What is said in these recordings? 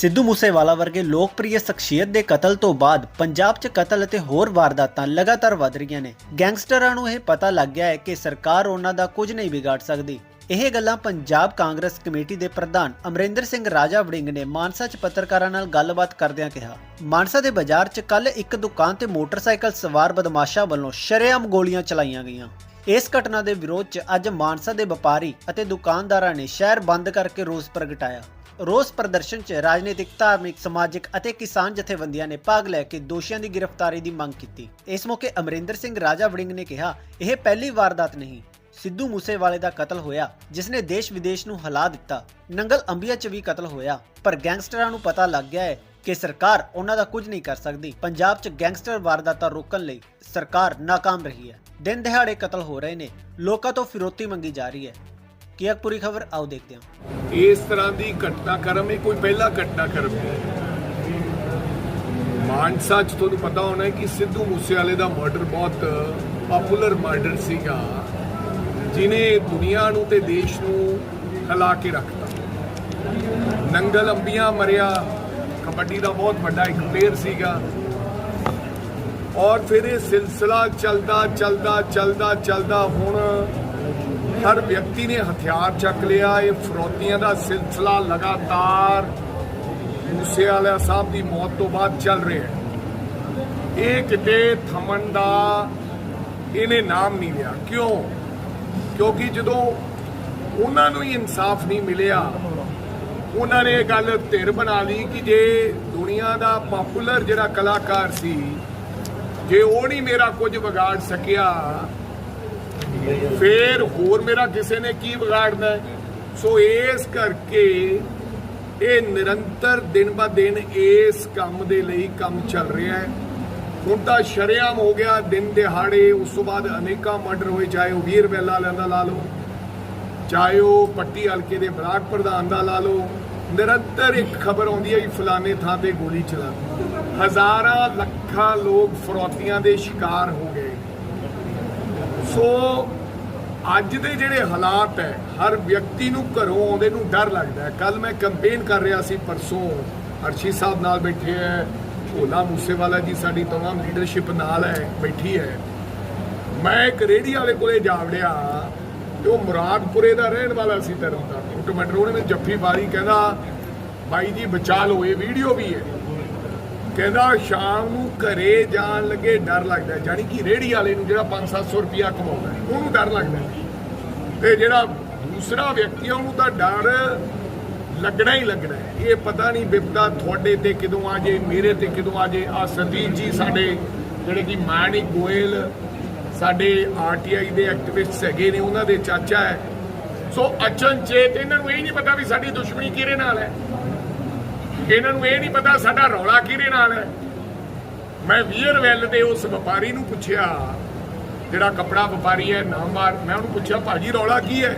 ਸਿੱਧੂ ਮੂਸੇਵਾਲਾ ਵਰਗੇ ਲੋਕਪ੍ਰਿਯ ਸ਼ਖਸੀਅਤ ਦੇ ਕਤਲ ਤੋਂ ਬਾਅਦ ਪੰਜਾਬ 'ਚ ਕਤਲ ਅਤੇ ਹੋਰ ਵਾਰਦਾਤਾਂ ਲਗਾਤਾਰ ਵਧ ਰਹੀਆਂ ਨੇ। ਗੈਂਗਸਟਰਾਂ ਨੂੰ ਇਹ ਪਤਾ ਲੱਗ ਗਿਆ ਹੈ ਕਿ ਸਰਕਾਰ ਉਹਨਾਂ ਦਾ ਕੁਝ ਨਹੀਂ ਵਿਗਾੜ ਸਕਦੀ। ਇਹ ਗੱਲਾਂ ਪੰਜਾਬ ਕਾਂਗਰਸ ਕਮੇਟੀ ਦੇ ਪ੍ਰਧਾਨ ਅਮਰਿੰਦਰ ਸਿੰਘ ਰਾਜਾ ਵੜਿੰਗ ਨੇ ਮਾਨਸਾ 'ਚ ਪੱਤਰਕਾਰਾਂ ਨਾਲ ਗੱਲਬਾਤ ਕਰਦਿਆਂ ਕਿਹਾ, ਮਾਨਸਾ ਦੇ ਬਾਜ਼ਾਰ 'ਚ ਕੱਲ ਇੱਕ ਦੁਕਾਨ ਤੇ ਮੋਟਰਸਾਈਕਲ ਸਵਾਰ ਬਦਮਾਸ਼ਾਂ ਵੱਲੋਂ ਸ਼ਰੇਆਮ ਗੋਲੀਆਂ ਚਲਾਈਆਂ ਗਈਆਂ। ਇਸ ਘਟਨਾ ਦੇ ਵਿਰੋਧ 'ਚ ਅੱਜ ਮਾਨਸਾ ਦੇ ਵਪਾਰੀ ਅਤੇ ਦੁਕਾਨਦਾਰਾਂ ਨੇ ਸ਼ਹਿਰ ਬੰਦ ਕਰਕੇ ਰੋਸ ਪ੍ਰਗਟਾਇਆ। ਰੋਸ ਪ੍ਰਦਰਸ਼ਨ 'ਚ ਰਾਜਨੀਤਿਕ, ਧਾਰਮਿਕ, ਸਮਾਜਿਕ ਅਤੇ ਕਿਸਾਨ ਜਥੇਬੰਦੀਆਂ ਨੇ ਭਾਗ ਲੈ ਕੇ ਦੋਸ਼ੀਆਂ ਦੀ ਗ੍ਰਿਫਤਾਰੀ ਦੀ ਮੰਗ ਕੀਤੀ। ਇਸ ਮੌਕੇ ਅਮਰਿੰਦਰ ਸਿੰਘ ਰਾਜਾ ਵੜਿੰਗ ਨੇ ਕਿਹਾ, ਇਹ ਪਹਿਲੀ ਵਾਰਦਾਤ ਨਹੀਂ, ਸਿੱਧੂ ਮੂਸੇਵਾਲੇ ਦਾ ਕਤਲ ਹੋਇਆ ਜਿਸ ਨੇ ਦੇਸ਼ ਵਿਦੇਸ਼ ਨੂੰ ਹਿਲਾ ਦਿੱਤਾ। ਨੰਗਲ ਅੰਬੀਆ 'ਚ ਵੀ ਕਤਲ ਹੋਇਆ, ਪਰ ਗੈਂਗਸਟਰਾਂ ਨੂੰ ਪਤਾ ਲੱਗ ਗਿਆ ਹੈ ਕਿ ਸਰਕਾਰ ਉਹਨਾਂ ਦਾ ਕੁਝ ਨਹੀਂ ਕਰ ਸਕਦੀ। ਪੰਜਾਬ 'ਚ ਗੈਂਗਸਟਰ ਵਾਰਦਾਤਾਂ ਰੋਕਣ ਲਈ ਸਰਕਾਰ ਨਾਕਾਮ ਰਹੀ ਹੈ। ਦਿਨ ਦਿਹਾੜੇ ਕਤਲ ਹੋ ਰਹੇ ਨੇ, ਲੋਕਾਂ ਤੋਂ ਫਿਰੋਤੀ ਮੰਗੀ ਜਾ ਰਹੀ ਹੈ। ਕੀ ਇੱਕ ਪੂਰੀ ਖਬਰ? ਆਓ ਦੇਖਦੇ ਹਾਂ। ਇਸ ਤਰ੍ਹਾਂ ਦੀ ਘਟਨਾਕ੍ਰਮ ਇਹ ਕੋਈ ਪਹਿਲਾ ਘਟਨਾਕ੍ਰਮ ਨਹੀਂ ਮਾਨਸਾ ਚ ਤੁਹਾਨੂੰ ਪਤਾ ਹੋਣਾ ਹੈ ਕਿ ਸਿੱਧੂ ਮੂਸੇਵਾਲੇ ਦਾ ਮਰਡਰ ਬਹੁਤ ਪਪੂਲਰ ਮਰਡਰ ਸੀਗਾ। ਜਿਨੇ ਦੁਨੀਆ ਨੂੰ ਤੇ ਦੇਸ਼ ਨੂੰ ਹਿਲਾ ਕੇ ਰੱਖਤਾ। ਨੰਗਲ ਅੰਬੀਆਂ ਮਰਿਆ, ਕਬੱਡੀ ਦਾ ਬਹੁਤ ਵੱਡਾ ਇੱਕ ਪਲੇਅਰ ਸੀਗਾ। ਔਰ ਫਿਰ ਇਹ ਸਿਲਸਿਲਾ ਚੱਲਦਾ ਚੱਲਦਾ ਚੱਲਦਾ ਚੱਲਦਾ ਹੁਣ ਹਰ ਵਿਅਕਤੀ ਨੇ ਹਥਿਆਰ ਚੱਕ ਲਿਆ। ਇਹ ਫਰੋਤੀਆਂ ਦਾ ਸਿਲਸਿਲਾ ਲਗਾਤਾਰ ਮੂਸੇਵਾਲਾ ਸਾਹਿਬ ਦੀ ਮੌਤ ਤੋਂ ਬਾਅਦ ਚੱਲ ਰਿਹਾ ਹੈ। ਇਹ ਕਿਤੇ ਥਮਣ ਦਾ ਇਹਨੇ ਨਾਮ ਨਹੀਂ ਲਿਆ। ਕਿਉਂ? ਕਿਉਂਕਿ ਜਦੋਂ ਉਹਨਾਂ ਨੂੰ ਹੀ ਇਨਸਾਫ ਨਹੀਂ ਮਿਲਿਆ, ਉਹਨਾਂ ਨੇ ਇਹ ਗੱਲ ਧਿਰ ਬਣਾ ਲਈ ਕਿ ਜੇ ਦੁਨੀਆ ਦਾ ਪਪੂਲਰ ਜਿਹੜਾ ਕਲਾਕਾਰ ਸੀ, ਜੇ ਉਹ ਨਹੀਂ ਮੇਰਾ ਕੁਝ ਵਿਗਾੜ ਸਕਿਆ ਫੇਰ ਹੋਰ ਮੇਰਾ ਕਿਸੇ ਨੇ ਕੀ ਵਿਗਾੜਨਾ ਸੋ ਇਸ ਕਰਕੇ ਇਹ ਨਿਰੰਤਰ ਦਿਨ ਬਾ ਦਿਨ ਇਸ ਕੰਮ ਦੇ ਲਈ ਕੰਮ ਚੱਲ ਰਿਹਾ ਹੈ। ਹੁਣ ਤਾਂ ਸ਼ਰੇਆਮ ਹੋ ਗਿਆ ਦਿਨ ਦਿਹਾੜੇ, ਉਸ ਤੋਂ ਬਾਅਦ ਅਨੇਕਾਂ ਮਰਡਰ ਹੋਏ, ਚਾਹੇ ਉਹ ਵੀਰ ਬੈਲਾ ਲੈਂਦਾ ਲਾ ਲਓ, ਚਾਹੇ ਉਹ ਪੱਟੀ ਹਲਕੇ ਦੇ ਬਲਾਕ ਪ੍ਰਧਾਨ ਦਾ ਲਾ ਲਓ, ਨਿਰੰਤਰ ਇੱਕ ਖਬਰ ਆਉਂਦੀ ਹੈ ਕਿ ਫਲਾਣੇ ਥਾਂ ਤੇ ਗੋਲੀ ਚਲਾ ਹਜ਼ਾਰਾਂ ਲੱਖਾਂ ਲੋਕ ਫਰੌਤੀਆਂ ਦੇ ਸ਼ਿਕਾਰ ਹੋ ਗਏ। ਸੋ ਅੱਜ ਦੇ ਜਿਹੜੇ ਹਾਲਾਤ ਹੈ, ਹਰ ਵਿਅਕਤੀ ਨੂੰ ਘਰੋਂ ਆਉਂਦੇ ਨੂੰ ਡਰ ਲੱਗਦਾ ਹੈ। ਕੱਲ ਮੈਂ ਕੈਂਪੇਨ ਕਰ ਰਿਹਾ ਸੀ, ਪਰਸੋਂ ਅਰਸ਼ੀ ਸਾਹਿਬ ਨਾਲ ਬੈਠੇ ਹੈ ਝੋਲਾ ਮੂਸੇਵਾਲਾ ਜੀ ਸਾਡੀ ਤਮਾਮ ਲੀਡਰਸ਼ਿਪ ਨਾਲ ਹੈ, ਬੈਠੀ ਹੈ। ਮੈਂ ਇੱਕ ਰੇੜੀ ਵਾਲੇ ਕੋਲੇ ਜਾ ਵੜਿਆ, ਤੇ ਉਹ ਮੁਰਾਦਪੁਰੇ ਦਾ ਰਹਿਣ ਵਾਲਾ ਸੀ ਤਰਨਤਾਰਨ ਆਟੋਮੈਟਰ ਉਹਨੇ ਮੈਨੂੰ ਜੱਫੀ ਮਾਰੀ ਕਹਿੰਦਾ, ਬਾਈ ਜੀ ਬਚਾ ਲਓ, ਇਹ ਵੀਡੀਓ ਵੀ ਹੈ। ਕਹਿੰਦਾ ਸ਼ਾਮ ਨੂੰ ਘਰੇ ਜਾਣ ਲੱਗੇ ਡਰ ਲੱਗਦਾ ਹੈ। ਜਾਣੀ ਕਿ ਰੇੜੀ ਵਾਲੇ ਨੂੰ ਜਿਹੜਾ 5-700 ਰੁਪਿਆ ਕਮਾਉਂਦਾ ਉਹਨੂੰ ਡਰ ਲੱਗਦਾ ਹੈ। ਤੇ ਜਿਹੜਾ ਦੂਸਰਾ ਵਿਅਕਤੀ ਉਹਨੂੰ ਤਾਂ ਡਰ ਲੱਗਣਾ ਹੀ ਲੱਗਣਾ ਇਹ ਪਤਾ ਨਹੀਂ ਵਿਪਤਾ ਤੁਹਾਡੇ ਤੇ ਕਿਦੋਂ ਆ ਜੇ ਮੇਰੇ ਤੇ ਕਿਦੋਂ ਆ ਜੇ ਆ ਸੰਦੀਪ ਜੀ ਸਾਡੇ ਜਿਹੜੇ ਕਿ ਮਾਨਿਕ ਗੋਇਲ, ਸਾਡੇ ਆਰਟੀਆਈ ਦੇ ਐਕਟਿਵਿਸਟਸ ਹੈਗੇ ਨੇ, ਉਹਨਾਂ ਦੇ ਚਾਚਾ ਹੈ ਸੋ ਅਚਨਚੇਤ ਇਹਨਾਂ ਨੂੰ ਇਹ ਨਹੀਂ ਪਤਾ ਵੀ ਸਾਡੀ ਦੁਸ਼ਮਣੀ ਕਿਹਦੇ ਨਾਲ ਹੈ ਇਹਨਾਂ ਨੂੰ ਇਹ ਨਹੀਂ ਪਤਾ ਸਾਡਾ ਰੌਲਾ ਕਿਹਦੇ ਨਾਲ ਹੈ। ਮੈਂ ਵੀਅਰ ਵੀਰਵੈਲ ਦੇ ਉਸ ਵਪਾਰੀ ਨੂੰ ਪੁੱਛਿਆ, ਜਿਹੜਾ ਕਪੜਾ ਵਪਾਰੀ ਹੈ ਨਾਮਵਾਰ ਮੈਂ ਉਹਨੂੰ ਪੁੱਛਿਆ, ਭਾਜੀ, ਰੌਲਾ ਕੀ ਹੈ?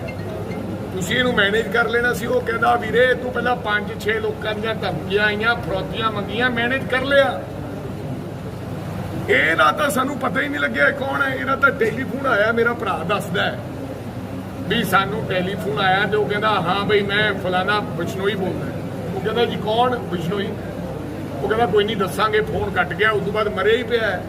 ਤੁਸੀਂ ਇਹਨੂੰ ਮੈਨੇਜ ਕਰ ਲੈਣਾ ਸੀ। ਉਹ ਕਹਿੰਦਾ, ਵੀਰੇ, ਤੂੰ ਪਹਿਲਾਂ 5-6 ਲੋਕਾਂ ਦੀਆਂ ਧਮਕੀਆਂ ਆਈਆਂ, ਫਰੋਤੀਆਂ ਮੰਗੀਆਂ ਮੈਨੇਜ ਕਰ ਲਿਆ। ਇਹਦਾ ਤਾਂ ਸਾਨੂੰ ਪਤਾ ਹੀ ਨਹੀਂ ਲੱਗਿਆ ਕੌਣ ਹੈ। ਇਹਦਾ ਤਾਂ ਟੈਲੀਫੋਨ ਆਇਆ, ਮੇਰਾ ਭਰਾ ਦੱਸਦਾ ਹੈ। ਵੀ ਸਾਨੂੰ ਟੈਲੀਫੋਨ ਆਇਆ ਤੇ ਉਹ ਕਹਿੰਦਾ, ਹਾਂ ਬਈ, ਮੈਂ ਫਲਾਣਾ ਬਿਸ਼ਨੋਈ ਬੋਲਦਾ ਕਹਿੰਦਾ ਜੀ ਕੌਣ? ਬਿਸ਼ਨੋਈ ਉਹ ਕਹਿੰਦਾ, ਕੋਈ ਨਹੀਂ, ਦੱਸਾਂਗੇ, ਫੋਨ ਕੱਟ ਗਿਆ, ਉਸ ਤੋਂ ਬਾਅਦ ਮਰਿਆ ਹੀ ਪਿਆ